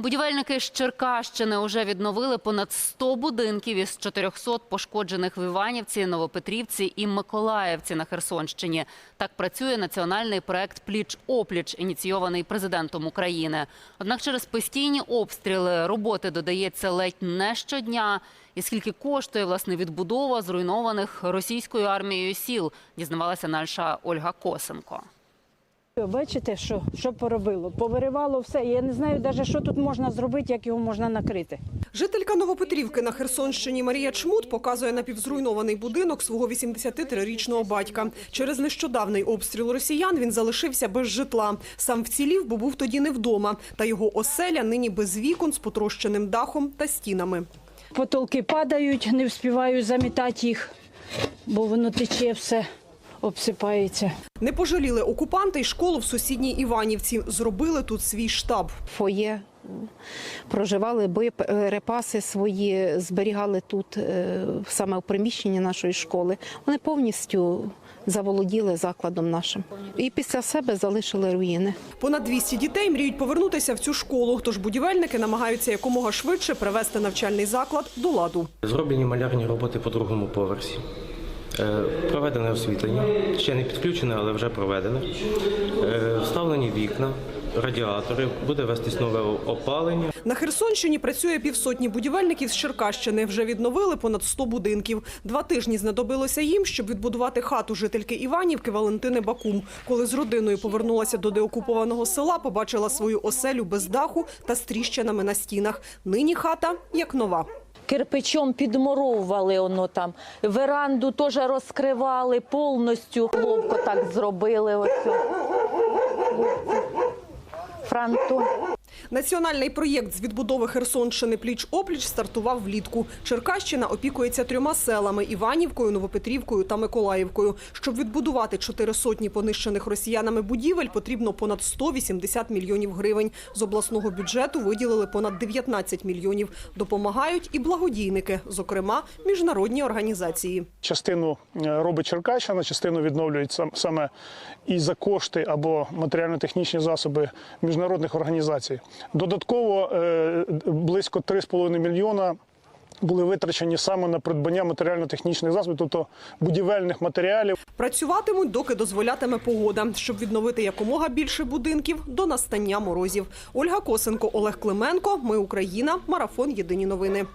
Будівельники з Черкащини уже відновили понад 100 будинків із 400 пошкоджених в Іванівці, Новопетрівці і Миколаївці на Херсонщині. Так працює національний проект «Пліч-опліч», ініційований президентом України. Однак через постійні обстріли роботи додається ледь не щодня. І скільки коштує власне відбудова зруйнованих російською армією сіл, дізнавалася наша Ольга Косенко. Бачите, що, що поробило? Повиривало все. Я не знаю навіть, що тут можна зробити, як його можна накрити. Жителька Новопетрівки на Херсонщині Марія Чмут показує напівзруйнований будинок свого 83-річного батька. Через нещодавний обстріл росіян він залишився без житла. Сам вцілів, бо був тоді не вдома. Та його оселя нині без вікон з потрощеним дахом та стінами. Потолки падають, не встигаю замітати їх, бо воно тече все, обсипається. Не пожаліли окупанти й школу в сусідній Іванівці. Зробили тут свій штаб. фоє, проживали боєприпаси свої, зберігали тут е, саме в приміщенні нашої школи. Вони повністю заволоділи закладом нашим. І після себе залишили руїни. Понад 200 дітей мріють повернутися в цю школу. Тож будівельники намагаються якомога швидше привести навчальний заклад до ладу. Зроблені малярні роботи по другому поверсі. Е, Проведене освітлення, ще не підключене, але вже проведене. Е, Вставлені вікна, радіатори, буде вестись нове опалення. На Херсонщині працює півсотні будівельників з Черкащини. Вже відновили понад 100 будинків. Два тижні знадобилося їм, щоб відбудувати хату жительки Іванівки Валентини Бакум. Коли з родиною повернулася до деокупованого села, побачила свою оселю без даху та з тріщинами на стінах. Нині хата як нова. кирпичом підмуровували воно там. Веранду теж розкривали повністю. Хлопко так зробили. Ось. Franto Національний проєкт з відбудови Херсонщини пліч-опліч стартував влітку. Черкащина опікується трьома селами – Іванівкою, Новопетрівкою та Миколаївкою. Щоб відбудувати чотири сотні понищених росіянами будівель, потрібно понад 180 мільйонів гривень. З обласного бюджету виділили понад 19 мільйонів. Допомагають і благодійники, зокрема міжнародні організації. Частину е, робить Черкащина, частину відновлюють сам- саме і за кошти або матеріально-технічні засоби міжнародних організацій. Додатково е, близько 3,5 мільйона були витрачені саме на придбання матеріально-технічних засобів, тобто будівельних матеріалів. Працюватимуть, доки дозволятиме погода, щоб відновити якомога більше будинків до настання морозів. Ольга Косенко, Олег Клименко. Ми Україна. Марафон. Єдині новини.